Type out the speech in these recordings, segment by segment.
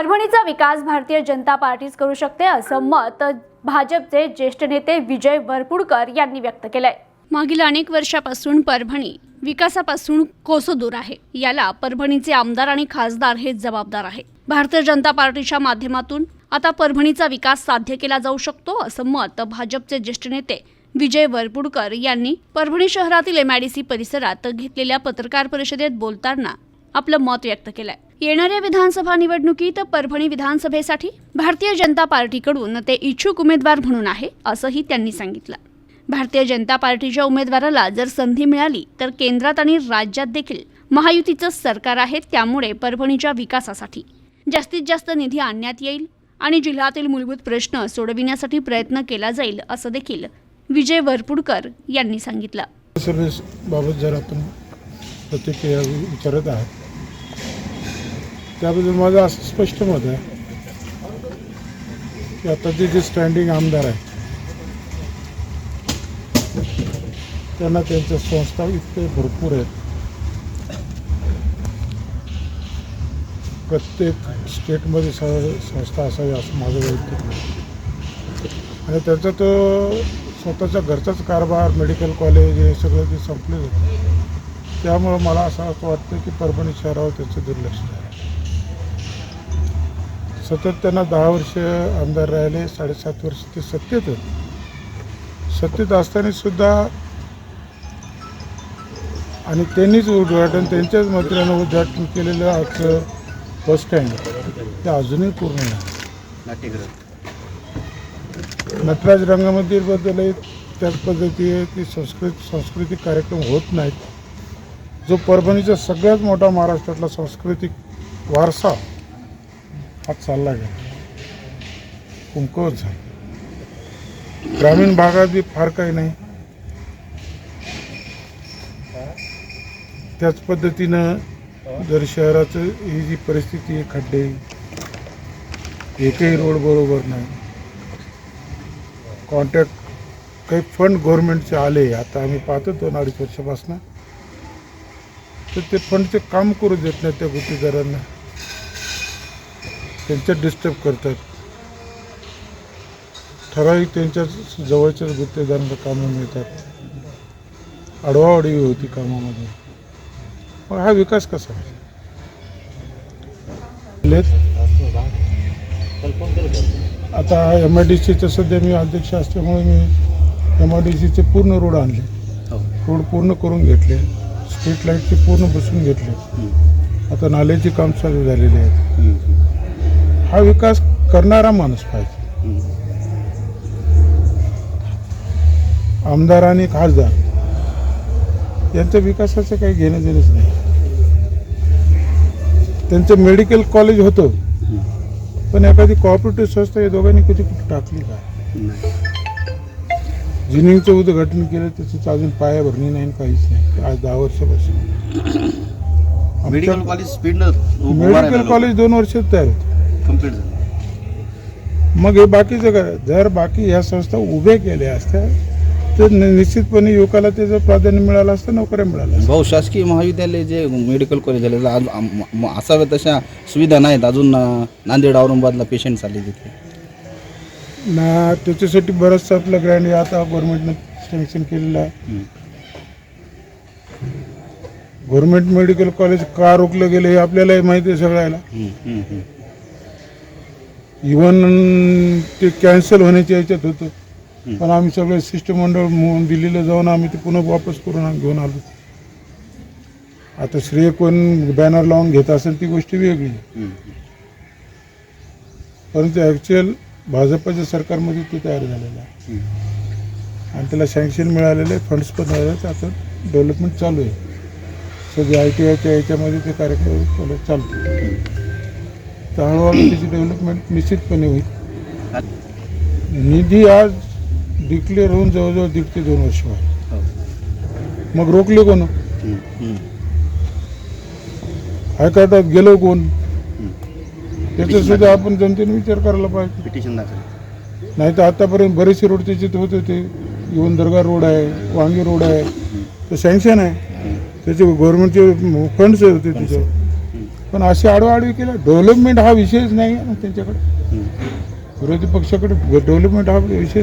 परभणीचा विकास भारतीय जनता पार्टीच करू शकते असं मत भाजपचे ज्येष्ठ नेते विजय वरपुडकर यांनी व्यक्त केलंय. मागील अनेक वर्षापासून परभणी विकासापासून कोसो दूर आहे. याला परभणीचे आमदार आणि खासदार हे जबाबदार आहे. भारतीय जनता पार्टीच्या माध्यमातून आता परभणीचा विकास साध्य केला जाऊ शकतो असं मत भाजपचे ज्येष्ठ नेते विजय वरपुडकर यांनी परभणी शहरातील एमआयडीसी परिसरात घेतलेल्या पत्रकार परिषदेत बोलताना आपलं मत व्यक्त केलंय. येणाऱ्या विधानसभा निवडणुकीत परभणी विधानसभेसाठी भारतीय जनता पार्टीकडून ते इच्छुक उमेदवार म्हणून आहे असंही त्यांनी सांगितलं. भारतीय जनता पार्टीच्या उमेदवाराला जर संधी मिळाली तर केंद्रात आणि राज्यात देखील महायुतीचं सरकार आहे त्यामुळे परभणीच्या विकासासाठी. जास्तीत जास्त निधी आणण्यात येईल आणि जिल्ह्यातील मूलभूत प्रश्न सोडविण्यासाठी प्रयत्न केला जाईल असं देखील विजय वरपुडकर यांनी सांगितलं. बाबत जर आपण प्रतिक्रिया विचारत आहात त्याबद्दल माझं असं स्पष्ट मत आहे की आताचे जे स्टँडिंग आमदार आहे त्यांना त्यांच्या संस्था इतके भरपूर आहेत. प्रत्येक स्टेटमध्ये स- संस्था असावी असं माझं वैयक्तिक आणि त्याचा तो स्वतःच्या घरचाच कारभार मेडिकल कॉलेज हे सगळं ते संपलेलं त्यामुळं मला असं असं वाटतं की परभणी शहरावर त्याचं दुर्लक्ष झालं सतत त्यांना दहा वर्ष आमदार राहिले साडेसात वर्ष ते सत्तेत होते. सत्तेत असतानासुद्धा आणि त्यांनीच उद्घाटन त्यांच्याच मंत्र्यानं उद्घाटन केलेलं आजचं बस स्टँड ते अजूनही पूर्ण नाही. नटराज रंगमंदिरबद्दलही त्याच पद्धती आहे की संस्कृत सांस्कृतिक कार्यक्रम होत नाहीत. जो परभणीचा सगळ्यात मोठा महाराष्ट्रातला सांस्कृतिक वारसा हा चालला गेला. कुंकवत झाला. ग्रामीण भागात बी फार काही नाही. त्याच पद्धतीनं जर शहराचं ही जी परिस्थिती आहे खड्डे एकही रोड बरोबर नाही. कॉन्ट्रॅक्ट काही फंड गव्हर्मेंटचे आले आता आम्ही पाहतो दोन अडीच वर्षापासून. तर ते फंडचे काम करू देत नाही त्या गुत्तीदारांना त्यांच्यात डिस्टर्ब करतात. ठराविक त्यांच्या जवळच्याच गुत्तेदारांना कामं मिळतात आडवावाडी होती कामामध्ये. मग हा विकास कसा आहे? आता एम आय डी सीचं सध्या मी अध्यक्ष असल्यामुळे मी एम आय डी सीचे पूर्ण रोड आणले. रोड पूर्ण करून घेतले. स्ट्रीट लाईटचे पूर्ण बसून घेतले. आता नाल्याचे काम चालू झालेले आहेत. हा विकास करणारा माणूस पाहिजे. आमदार आणि खासदार यांच्या विकासाचं काही घेणं देणंच नाही. त्यांचं मेडिकल कॉलेज होतं पण एखादी कॉपरेटिव्ह संस्था या दोघांनी कुठे कुठे टाकली काय जिनिंगचं उद्घाटन केलं त्याचं अजून पायाभरणी नाही आणि काहीच नाही. आज दहा वर्षापासून. मेडिकल कॉलेज दोन वर्षात तयार होतं. कंप्लीट झालं. मग हे बाकीचं काय जर बाकी ह्या संस्था उभे केल्या असत्या तर निश्चितपणे युवकाला त्याचं प्राधान्य मिळालं असतं नोकऱ्या मिळाल्या. भाऊ शासकीय महाविद्यालय जे मेडिकल कॉलेज झाले आज असाव्या तशा सुविधा नाहीत. अजून नांदेड औरंगाबादला पेशंट आले तिथे. ना त्याच्यासाठी बरंचसं आपलं ग्रँड हे आता गव्हर्नमेंटनं सँक्शन केलेलं आहे. गव्हर्नमेंट मेडिकल कॉलेज का रोखलं गेलं हे आपल्यालाही माहिती आहे सगळ्याला. इवन ते कॅन्सल होण्याच्या याच्यात होतं. पण आम्ही सगळे शिष्टमंडळ मो- दिल्लीला जाऊन आम्ही ते पुन्हा वापस करून घेऊन आलो. आता श्रेय कोण बॅनर लावून घेत असेल ती गोष्ट वेगळी. परंतु ॲक्च्युअल भाजपच्या सरकारमध्ये ते तयार झालेलं आहे. आणि त्याला सँक्शन मिळालेलं आहे फंड्स पण मिळाले आता डेव्हलपमेंट चालू आहे. सगळे आय टी आयच्या याच्यामध्ये ते कार्यक्रम चालू चालतो तर हळूहळू त्याची डेव्हलपमेंट निश्चितपणे होईल निधी आज डिक्लेअर होऊन जवळजवळ दीड ते दोन वर्ष व्हाय. मग रोखले कोण. हायकोर्टात गेलो कोण. त्याचा सुद्धा आपण जनतेने विचार करायला पाहिजे पिटिशन दाखल नाही तर आतापर्यंत बरेचसे रोड त्याच्यात होत होते इवन दर्गा रोड आहे वांगी रोड आहे तर सँक्शन आहे त्याचे गव्हर्नमेंटचे फंड्स होते त्याच्यावर पण अशी आडवाआडवी केलं. डेव्हलपमेंट हा विषयच नाही आहे ना त्यांच्याकडे. विरोधी पक्षाकडे डेव्हलपमेंट हा विषय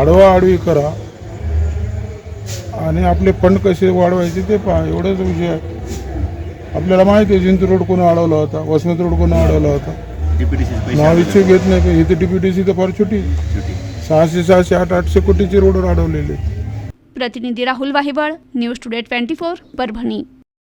आडवा आडवी करा. आणि आपले फंड कसे वाढवायचे ते पहा. एवढाच विषय आहे. आपल्याला माहिती आहे जिंतूर रोड कोणी अडवला होता? वसमत रोड कोणी अडवला होता? इच्छे घेत नाही का? इथे डीपीटीसी तर फार छोटी. सहाशे सहाशे आठ आठशे कोटीचे रोड अडवलेले प्रतिनिधी Rahul Wahiwal news today twenty four Parbhani.